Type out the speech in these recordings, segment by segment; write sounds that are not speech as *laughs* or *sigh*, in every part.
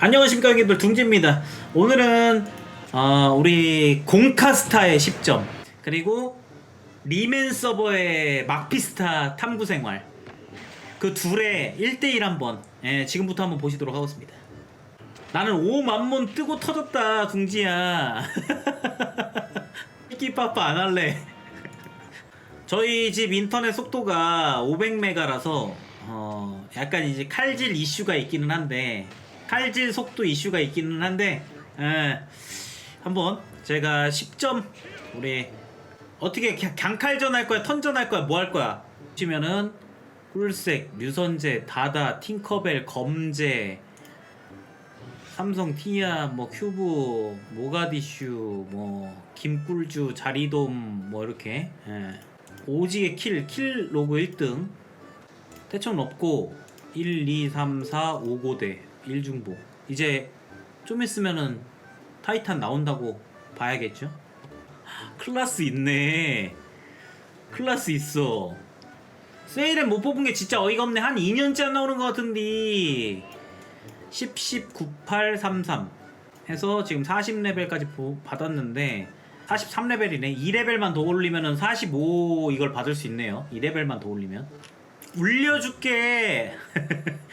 안녕하십니까 형님들. 둥지입니다. 오늘은 어, 우리 공카스타의 10점 그리고 리맨 서버의 막피스타 탐구생활. 그 둘의 1대1 한번 예, 지금부터 한번 보시도록 하겠습니다. 나는 오만몬 뜨고 터졌다 둥지야. *laughs* 끼빠빠 안 할래. 저희 집 인터넷 속도가 500메가라서 어 약간 이제 칼질 이슈가 있기는 한데 칼질 속도 이슈가 있기는 한데 에, 한번 제가 10점 우리 어떻게 강- 강칼전 할 거야 턴전 할 거야 뭐 할 거야? 보시면은 꿀색 류선재 다다 팅커벨 검제 삼성 티아 뭐 큐브 모가디슈 뭐 김꿀주 자리돔 뭐 이렇게 예. 오지의 킬, 킬 로그 1등. 태천 없고 1, 2, 3, 4, 5고대 1중보. 이제 좀 있으면은 타이탄 나온다고 봐야겠죠? 클라스 있네. 클라스 있어. 세일에 못 뽑은 게 진짜 어이가 없네. 한 2년째 안 나오는 것 같은데. 10, 10, 9, 8, 3, 3 해서 지금 40레벨까지 받았는데 43레벨이네. 2레벨만 더 올리면 은 45 이걸 받을 수 있네요. 2레벨만 더 올리면. 울려줄게 *laughs*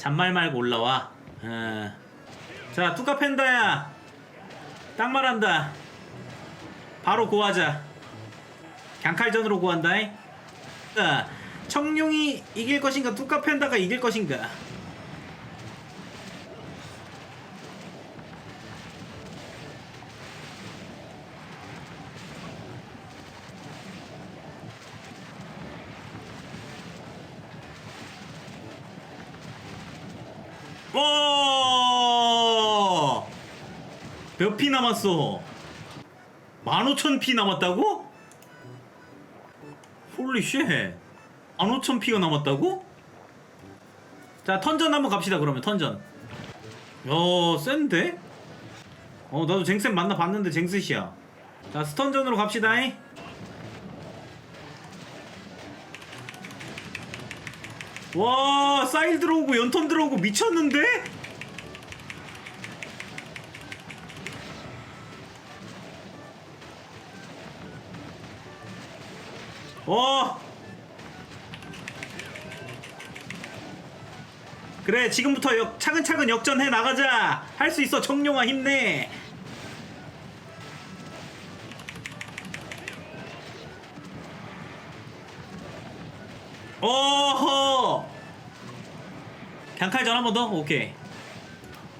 잔말 말고 올라와. 어. 자 뚜카팬다야. 딱 말한다. 바로 고하자. 강칼전으로 고한다 자, 청룡이 이길 것인가 뚜카팬다가 이길 것인가 와! 몇 피 남았어? 15,000피 남았다고? 홀리 쉣. 15,000피가 남았다고? 자, 턴전 한번 갑시다, 그러면, 턴전. 야, 센데? 어, 나도 쟁센 만나 봤는데 쟁스시야. 자, 스턴전으로 갑시다, 잉? 와, 사일 들어오고 연턴 들어오고 미쳤는데? 와. 그래, 지금부터 역, 차근차근 역전해 나가자. 할 수 있어, 청룡아 힘내. 어허. 강칼전 한 번 더? 오케이.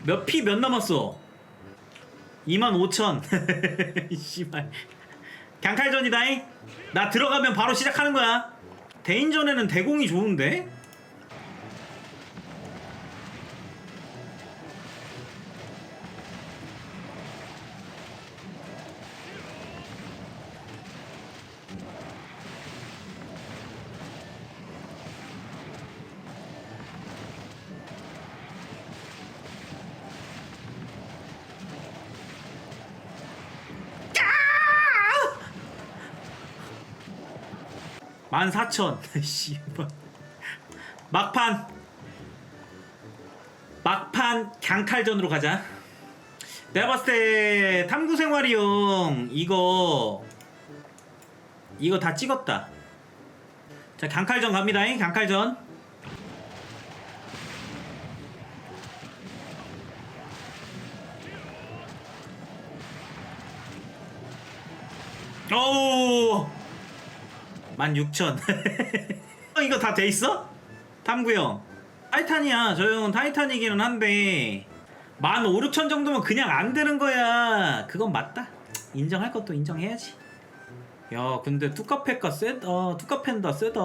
몇 피 몇 남았어? 2만 5천. *laughs* 씨발. 강칼전이다잉. 나 들어가면 바로 시작하는 거야. 대인전에는 대공이 좋은데? 만 사천. *laughs* 씨발. 막판. 막판 강칼전으로 가자. 내가 봤을 때 탐구 생활이용 이거 이거 다 찍었다. 자 강칼전 갑니다. 잉 강칼전. 오. 16,000 어, *laughs* 이거 다 돼 있어? 탐구 형. 타이탄이야. 저 형은 타이탄이기는 한데. 15,000 정도면 그냥 안 되는 거야. 그건 맞다. 인정할 것도 인정해야지. 야 근데 뚜카페가 세다 뚜카펜다 세다